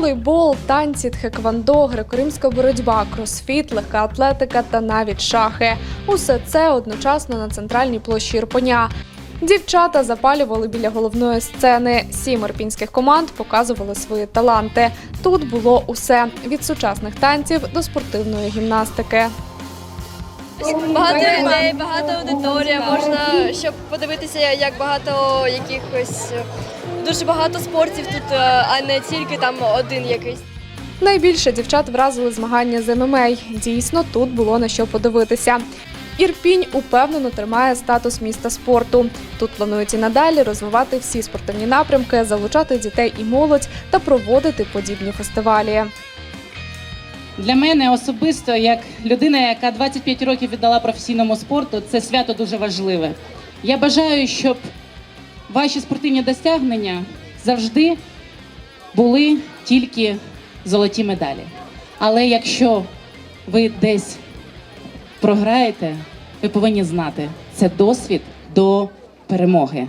Волейбол, танці, тхеквондо, греко-римська боротьба, кросфіт, легка атлетика та навіть шахи. Усе це одночасно на центральній площі Ірпеня. Дівчата запалювали біля головної сцени. Сім ірпінських команд показували свої таланти. Тут було усе від сучасних танців до спортивної гімнастики. Багато людей, багато аудиторія. Можна щоб подивитися, як багато якихось дуже багато спортів тут, е, а не тільки там один якийсь. Найбільше дівчат вразили змагання з ММА. Дійсно, тут було на що подивитися. Ірпінь упевнено тримає статус міста спорту. Тут планують і надалі розвивати всі спортивні напрямки, залучати дітей і молодь та проводити подібні фестивалі. Для мене особисто, як людина, яка 25 років віддала професійному спорту, це свято дуже важливе. Я бажаю, щоб ваші спортивні досягнення завжди були тільки золоті медалі. Але якщо ви десь програєте, ви повинні знати, це досвід до перемоги.